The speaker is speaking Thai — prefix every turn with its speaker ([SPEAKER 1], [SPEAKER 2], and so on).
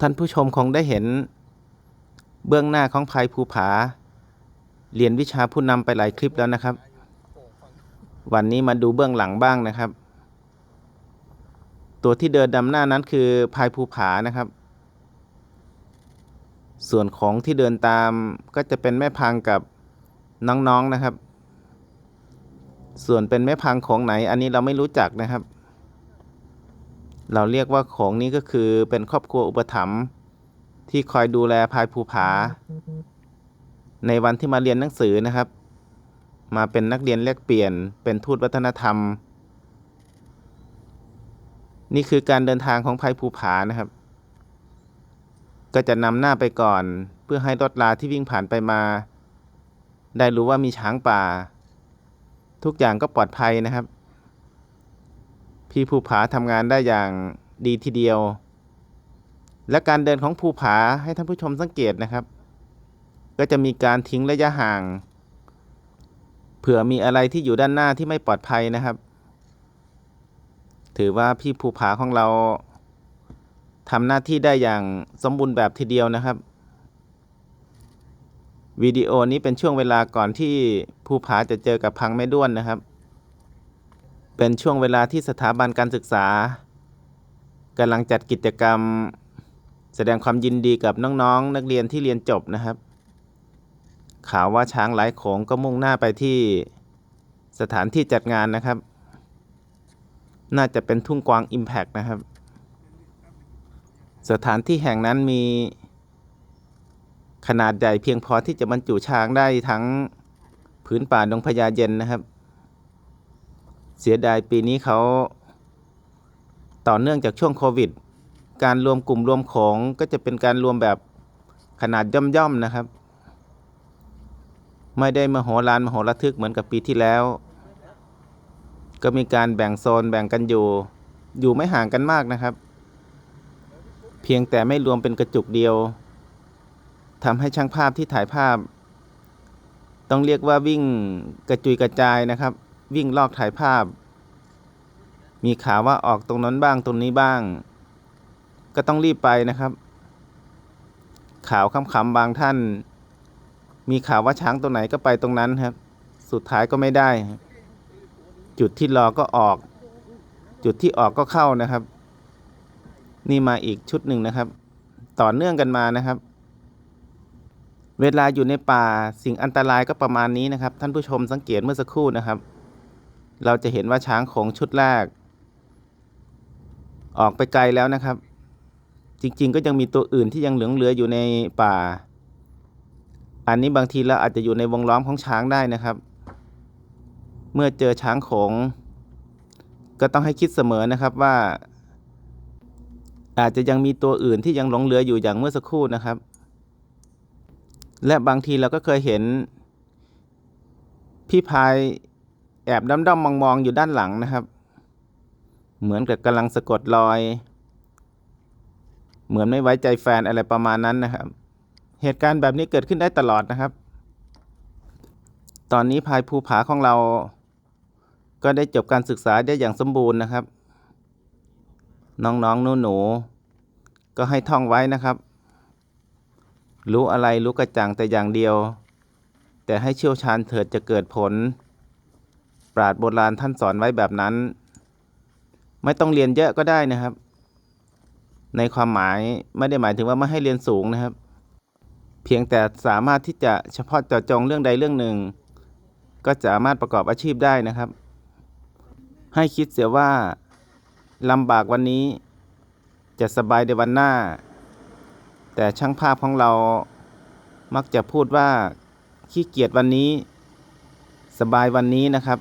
[SPEAKER 1] ท่านผู้ชมคงได้เห็น เบื้องหน้าของภัยภูผา เรียนวิชาผู้นำไปหลายคลิปแล้วนะครับ วันนี้มาดูเบื้องหลังบ้างนะครับ ตัวที่เดินดำหน้านั้นคือพายภูผานะครับ ส่วนของที่เดินตามก็จะเป็นแม่พังกับน้องๆนะครับ ส่วนเป็นแม่พังของไหนอันนี้เราไม่รู้จักนะครับ เราเรียกว่าของนี้ก็คือเป็นครอบครัวอุปถัมภ์ที่คอยดูแลพายภูผา ในวันที่มาเรียนหนังสือนะครับ มาเป็นนักเรียนแลกเปลี่ยน เป็นทูตวัฒนธรรม นี่คือการเดินทางของภัยภูผานะครับ ก็จะนำหน้าไปก่อน เพื่อให้รถลาที่วิ่งผ่านไปมา ได้รู้ว่ามีช้างป่า ทุกอย่างก็ปลอดภัยนะครับ พี่ภูผาทำงานได้อย่างดีทีเดียว และการเดินของภูผาให้ท่านผู้ชมสังเกตนะครับ ก็จะมีการทิ้งระยะห่าง เผื่อมีอะไรที่อยู่ด้านหน้าที่ไม่ปลอดภัยนะครับ ถือว่าพี่ภูผาของเราทำหน้าที่ได้อย่างสมบูรณ์แบบทีเดียวนะครับวิดีโอนี้เป็นช่วงเวลาก่อนที่ภูผาจะเจอกับพังแม่ด้วนนะครับ เป็นช่วงเวลาที่สถาบันการศึกษากำลังจัดกิจกรรม แสดงความยินดีกับน้องๆนักเรียนที่เรียนจบนะครับ ข่าวว่าช้างหลายโขงก็มุ่งหน้าไปที่สถานที่จัดงานนะครับ น่าจะเป็นทุ่งกวางอิมแพกนะครับ สถานที่แห่งนั้นมีขนาดใหญ่เพียงพอที่จะบรรจุช้างได้ทั้งผืนป่าดงพญาเย็นนะครับ เสียดายปีนี้เขาต่อเนื่องจากช่วงโควิด การรวมกลุ่มรวมของก็จะเป็นการรวมแบบขนาดย่อมๆนะครับ ไม่ได้มโหฬารมโหระทึกเหมือนกับปีที่แล้ว ก็มีการแบ่งโซนแบ่งกันอยู่ อยู่ไม่ห่างกันมากนะครับ เพียงแต่ไม่รวมเป็นกระจุกเดียวทำให้ช่างภาพที่ถ่ายภาพ ต้องเรียกว่าวิ่งกระจุยกระจายนะครับ วิ่งลอกถ่ายภาพ มีข่าวว่าออกตรงนั้นบ้างตรงนี้บ้าง ก็ต้องรีบไปนะครับ ข่าวคำๆบางท่าน มีข่าวว่าช้างตัวไหนก็ไปตรงนั้นครับ สุดท้ายก็ไม่ได้ จุดที่รอก็ออก จุดที่ออกก็เข้านะครับ นี่มาอีกชุดหนึ่งนะครับ ต่อเนื่องกันมานะครับเวลาอยู่ในป่าสิ่งอันตรายก็ประมาณนี้นะครับ ท่านผู้ชมสังเกตเมื่อสักครู่นะครับ เราจะเห็นว่าช้างโขงชุดแรก ออกไปไกลแล้วนะครับ จริงๆ ก็ยังมีตัวอื่นที่ยังเหลืองเหลืออยู่ในป่า อันนี้บางทีเราอาจจะอยู่ในวงล้อมของช้างได้นะครับ เมื่อเจอช้างโขงก็ต้องให้คิดเสมอนะครับว่า อาจจะยังมีตัวอื่นที่ยังหลงเหลืออยู่อย่างเมื่อสักครู่นะครับ และบางทีเราก็เคยเห็นพี่พาย แอบด้อมด้อมมองมองอยู่ด้านหลังนะครับ เหมือนกับกำลังสะกดรอย เหมือนไม่ไว้ใจแฟนอะไรประมาณนั้นนะครับ เหตุการณ์แบบนี้เกิดขึ้นได้ตลอดนะครับ ตอนนี้พายภูผาของเรา ก็ได้จบการศึกษาได้อย่างสมบูรณ์นะครับ น้องๆหนูๆก็ให้ท่องไว้นะครับ รู้อะไรรู้กระจ่างแต่อย่างเดียว แต่ให้เชี่ยวชาญเถิดจะเกิดผล ราดโบราณท่านสอนไว้แบบนั้น ไม่ต้องเรียนเยอะก็ได้นะครับ ในความหมายไม่ได้หมายถึงว่าไม่ให้เรียนสูงนะครับ เพียงแต่สามารถที่จะเฉพาะเจาะจงเรื่องใดเรื่องหนึ่ง ก็สามารถประกอบอาชีพได้นะครับ ให้คิดเสียว่าลำบากวันนี้ จะสบายในวันหน้า แต่ช่างภาพของเรามักจะพูดว่าขี้เกียจวันนี้ สบายวันนี้นะครับ